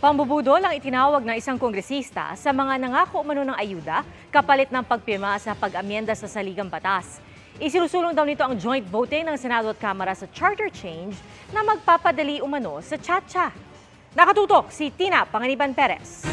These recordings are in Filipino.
Pambubudol ang itinawag ng isang kongresista sa mga nangako umano ng ayuda kapalit ng pagpirma sa pag-amyenda sa saligang batas. Isinusulong daw nito ang joint voting ng Senado at Kamara sa charter change na magpapadali umano sa Chacha. Nakatutok si Tina Panganiban Perez.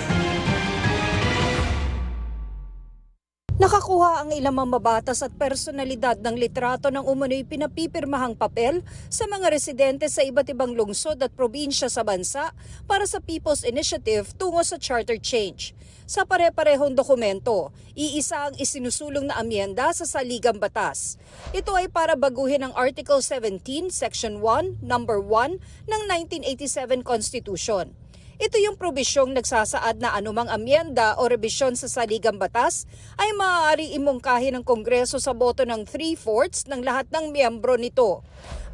Nakakuha ang ilang mambabatas at personalidad ng litrato ng umano'y pinapipirmahang papel sa mga residente sa iba't ibang lungsod at probinsya sa bansa para sa People's Initiative tungo sa charter change. Sa pare-parehong dokumento, iisa ang isinusulong na amyenda sa saligang batas. Ito ay para baguhin ang Article 17, Section 1, Number 1 ng 1987 Constitution. Ito yung probisyong nagsasaad na anumang amyenda o rebisyon sa saligang batas ay maaari imungkahi ng Kongreso sa boto ng 3-fourths ng lahat ng miyembro nito.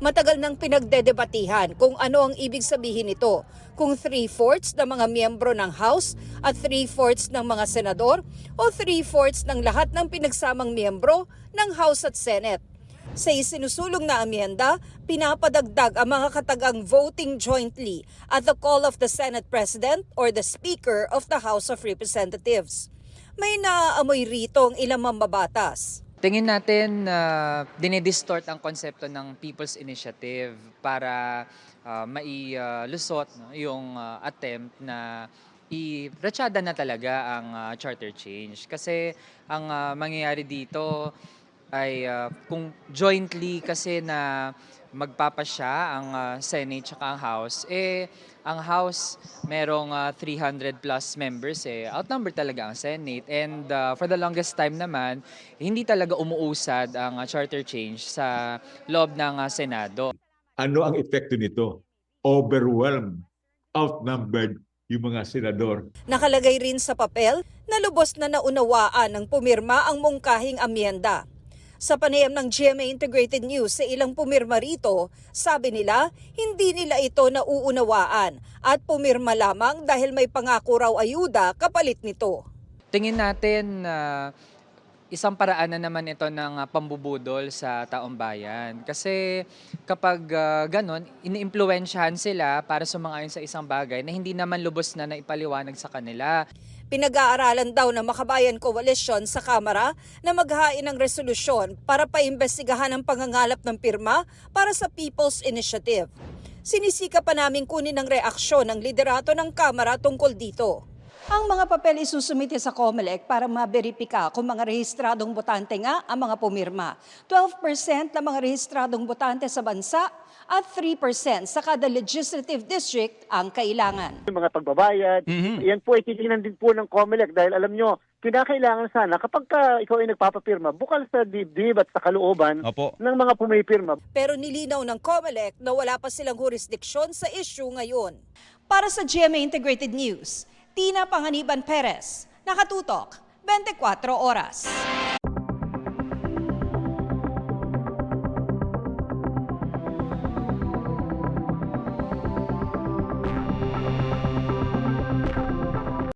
Matagal nang pinagdedebatihan kung ano ang ibig sabihin nito, kung 3-fourths ng mga miyembro ng House at 3-fourths ng mga senador o 3-fourths ng lahat ng pinagsamang miyembro ng House at Senate. Sa isinusulong na amyenda, pinapadagdag ang mga katagang voting jointly at the call of the Senate President or the Speaker of the House of Representatives. May naaamoy rito ang ilang mambabatas. Tingin natin na dinidistort ang konsepto ng People's Initiative para uh, mailusot no, yung uh, attempt na i-ratsyada na talaga ang uh, charter change. Kasi ang uh, mangyayari dito ay uh, kung jointly kasi na magpapasya ang uh, Senate at ang House, eh ang House merong uh, 300 plus members eh. Outnumber talaga ang Senate and uh, for the longest time naman, hindi talaga umuusad ang uh, charter change sa loob ng uh, Senado. ano ang epekto nito? Overwhelmed, outnumbered yung mga senador. Nakalagay rin sa papel na lubos na naunawaan ng pumirma ang mungkahing amyenda. Sa panayam ng GMA Integrated News sa ilang pumirma rito, sabi nila hindi nila ito nauunawaan at pumirma lamang dahil may pangako raw ayuda kapalit nito. Tingin natin na isang paraan na naman ito ng uh, pambubudol sa taong bayan. Kasi kapag uh, ganon, iniimpluwensyahan sila para sumang-ayon sa isang bagay na hindi naman lubos na naipaliwanag sa kanila. Pinag-aaralan daw ng Makabayan Coalition sa Kamara na maghain ng resolusyon para paimbestigahan ang pangangalap ng pirma para sa People's Initiative. Sinisika pa namin kunin ang reaksyon ng liderato ng Kamara tungkol dito. Ang mga papel isusumite sa COMELEC para maberipika kung mga rehistradong botante nga ang mga pumirma. 12% ng mga rehistradong botante sa bansa at 3% sa kada legislative district ang kailangan. yung mga pagbabayad. Yan po ay titingnan din po ng COMELEC dahil alam nyo, kinakailangan sana kapag ka ikaw ay nagpapapirma, bukal sa dibdib at sa kalooban Opo. ng mga pumipirma. Pero nilinaw ng COMELEC na wala pa silang jurisdiksyon sa issue ngayon. Para sa GMA Integrated News, Tina Panganiban Perez, Nakatutok, 24 Oras.